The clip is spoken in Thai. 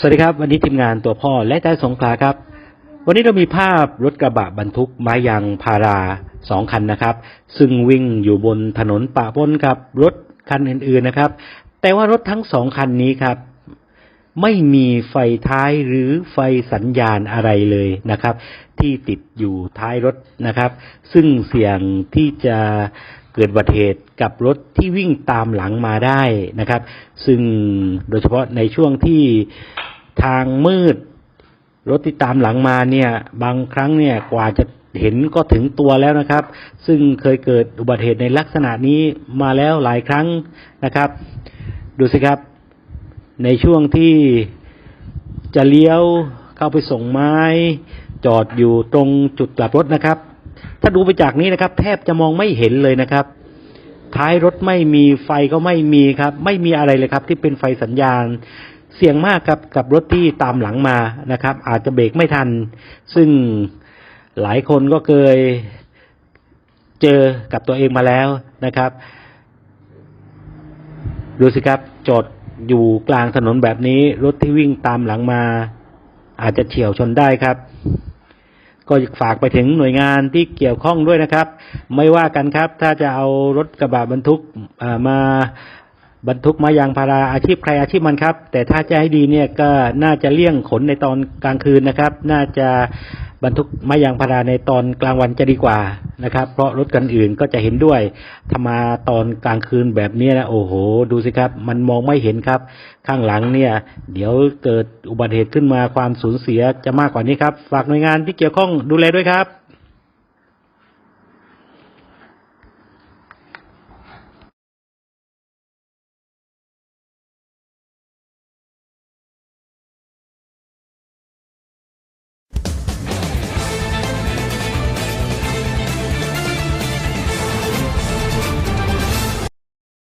สวัสดีครับ วันนี้ทีมงานตัวพ่อและใจสงขลาครับ วันนี้เรามีภาพรถกระบะบรรทุกไม้ยางพาราสองคันนะครับ ซึ่งวิ่งอยู่บนถนนปะปนกับรถคันอื่นๆนะครับ แต่ว่ารถทั้งสองคันนี้ครับ ไม่มีไฟท้ายหรือไฟสัญญาณอะไรเลยนะครับ ที่ติดอยู่ท้ายรถนะครับ ซึ่งเสี่ยงที่จะ เกิดอุบัติเหตุกับรถที่วิ่งตามหลังมาได้นะครับ ซึ่งโดยเฉพาะในช่วงที่ทางมืด รถที่ตามหลังมาเนี่ย บางครั้งเนี่ยกว่าจะเห็นก็ถึงตัวแล้วนะครับ ซึ่งเคยเกิดอุบัติเหตุในลักษณะนี้มาแล้วหลายครั้งนะครับ ดูสิครับ ในช่วงที่จะเลี้ยวเข้าไปส่งไม้ จอดอยู่ตรงจุดกลับรถนะครับ ถ้าดูไปจากนี้นะครับ แทบจะมองไม่เห็นเลยนะครับ ท้ายรถไม่มีไฟก็ไม่มีครับ ไม่มีอะไรเลยครับ ที่เป็นไฟสัญญาณ เสี่ยงมากครับกับรถที่ตามหลังมานะครับ อาจจะเบรกไม่ทัน ซึ่งหลายคนก็เคยเจอกับตัวเองมาแล้วนะครับ ดูสิครับจอดอยู่กลางถนนแบบนี้ รถที่วิ่งตามหลังมา อาจจะเฉียวชนได้ครับ ก็ฝากไปถึงหน่วยงานที่เกี่ยวข้องด้วยนะครับ ไม่ว่ากันครับ ถ้าจะเอารถกระบะบรรทุกมาบรรทุกมายางพาราอาชีพใครอาชีพมันครับ แต่ถ้าจะให้ดีเนี่ยก็น่าจะเลี่ยงขนในตอนกลางคืนนะครับ น่าจะ บรรทุกไม้ยางพาราในตอนกลางวันจะดีกว่านะครับ เพราะรถกันอื่นก็จะเห็นด้วยถ้ามาตอนกลางคืนแบบนี้นะโอ้โห ดูสิครับ มันมองไม่เห็นครับ ข้างหลังเนี่ย เดี๋ยวเกิดอุบัติเหตุขึ้นมาความสูญเสียจะมากกว่านี้ครับ ฝากหน่วยงานที่เกี่ยวข้องดูแลด้วยครับ